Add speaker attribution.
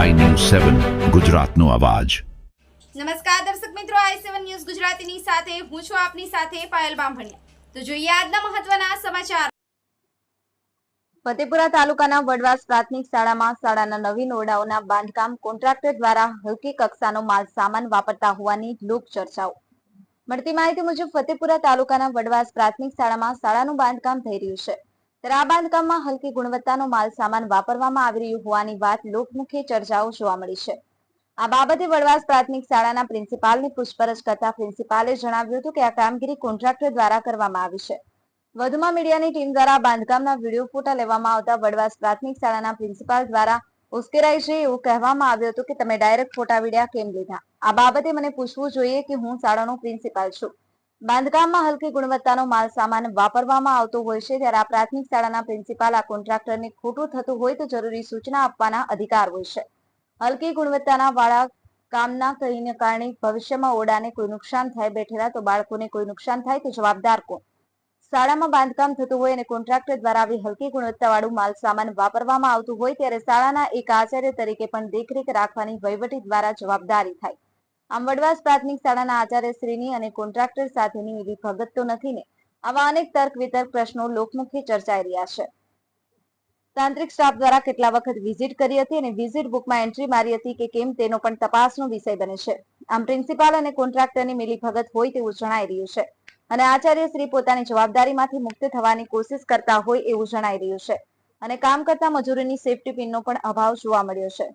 Speaker 1: સેવન ગુજરાતનો અવાજ.
Speaker 2: નમસ્કાર દર્શક મિત્રો આઈ સેવન ન્યૂઝ ગુજરાતીની સાથે હું છું આપની સાથે પાયલ બામભણિયા. તો જોઈએ આજના મહત્વના સમાચાર.
Speaker 3: ફતેપુરા તાલુકાના વડવાસ પ્રાથમિક શાળામાં શાળાના નવીન ઓરડાઓના બાંધકામ કોન્ટ્રાક્ટર દ્વારા હલકી કક્ષાનો માલ સામાન વાપરતા હોવાની લોક ચર્ચાઓ. મળતી માહિતી મુજબ ફતેપુરા તાલુકાના વડવાસ પ્રાથમિક શાળામાં શાળાનું બાંધકામ થઈ રહ્યું છે. ત્યારે આ બાંધકામમાં હલકી ગુણવત્તાનો માલ સામાન વાપરવામાં આવી રહ્યું હોવાની વાત લોકમુખે ચર્ચાઓ જોવા મળી છે. આ બાબતે વડવાસ પ્રાથમિક શાળાના પ્રિન્સિપાલની પૂછપરછ કરતા પ્રિન્સિપાલે જણાવ્યું હતું કે આ કામગીરી કોન્ટ્રાક્ટર દ્વારા કરવામાં આવી છે. વધુમાં મીડિયાની ટીમ દ્વારા બાંધકામના વીડિયો ફોટા લેવામાં આવતા વડવાસ પ્રાથમિક શાળાના પ્રિન્સિપાલ દ્વારા ઉશ્કેરાઈ છે એવું કહેવામાં આવ્યું હતું કે તમે ડાયરેક્ટ ફોટા વિડીયા કેમ લીધા? આ બાબતે મને પૂછવું જોઈએ કે હું શાળાનો પ્રિન્સિપાલ છું. બાંધકામમાં હલકી ગુણવત્તાનો માલ સામાન વાપરવામાં આવતો હોય છે, ત્યારે આ પ્રાથમિક શાળાના પ્રિન્સિપાલ, આ કોન્ટ્રાક્ટરને ખોટું થતું હોય તો જરૂરી સૂચના આપવાના અધિકાર હોય છે. હલકી ગુણવત્તાના વાળા કામના કહીને કારણે ભવિષ્યમાં ઓરડાને કોઈ નુકસાન થાય, બેઠેલા તો બાળકોને કોઈ નુકસાન થાય તો જવાબદાર કોણ? શાળામાં બાંધકામ થતું હોય અને કોન્ટ્રાક્ટર દ્વારા આવી હલકી ગુણવત્તાવાળું માલ સામાન વાપરવામાં આવતું હોય, ત્યારે શાળાના એક આચાર્ય તરીકે પણ દેખરેખ રાખવાની વહીવટી દ્વારા જવાબદારી થાય. આમ વડવાસ પ્રાથમિક શાળાના આચાર્ય શ્રીની અને કોન્ટ્રાક્ટર સાથેની એવી ભગત તો નથી ને? આવા અનેક તર્ક વિતર્ક પ્રશ્નો લોકમુખે ચર્ચાઈ રહ્યા છે. તાંત્રિક સ્ટાફ દ્વારા કેટલા વખત વિઝિટ કરી હતી અને વિઝિટ બુકમાં એન્ટ્રી મારી હતી કે કેમ તેનો પણ તપાસનો વિષય બને છે. આમ પ્રિન્સિપાલ અને કોન્ટ્રાક્ટરની મિલીભગત હોય તેવું જણાઈ રહ્યું છે. અને આચાર્ય શ્રી પોતાની જવાબદારીમાંથી મુક્ત થવાની કોશિશ કરતા હોય એવું જણાઈ રહ્યું છે. અને કામ કરતા મજૂરોની સેફટી પિનનો પણ અભાવ જોવા મળ્યો છે.